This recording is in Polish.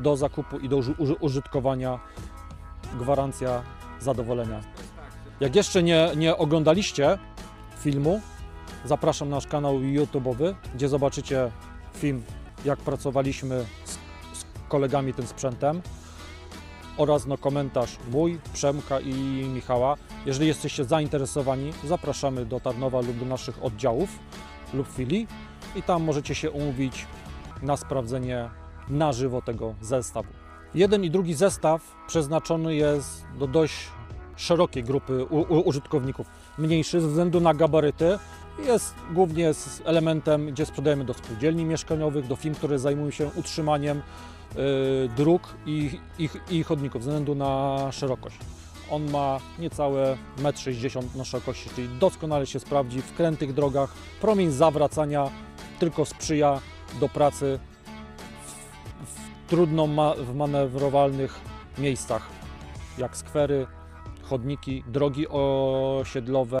do zakupu i do uży- uży- użytkowania gwarancja zadowolenia. Jak jeszcze nie, nie oglądaliście filmu, zapraszam na nasz kanał YouTube'owy, gdzie zobaczycie film, jak pracowaliśmy z, z kolegami tym sprzętem oraz no, komentarz mój, Przemka i Michała. Jeżeli jesteście zainteresowani, zapraszamy do Tarnowa lub do naszych oddziałów lub filii i tam możecie się umówić na sprawdzenie na żywo tego zestawu. Jeden i drugi zestaw przeznaczony jest do dość szerokiej grupy użytkowników. Mniejszy ze względu na gabaryty jest głównie z elementem, gdzie sprzedajemy do spółdzielni mieszkaniowych, do firm, które zajmują się utrzymaniem y, dróg i, i, i chodników ze względu na szerokość. On ma niecałe 1,60 m na szerokości, czyli doskonale się sprawdzi w krętych drogach. Promień zawracania tylko sprzyja do pracy trudno ma, w manewrowalnych miejscach, jak skwery, chodniki, drogi osiedlowe.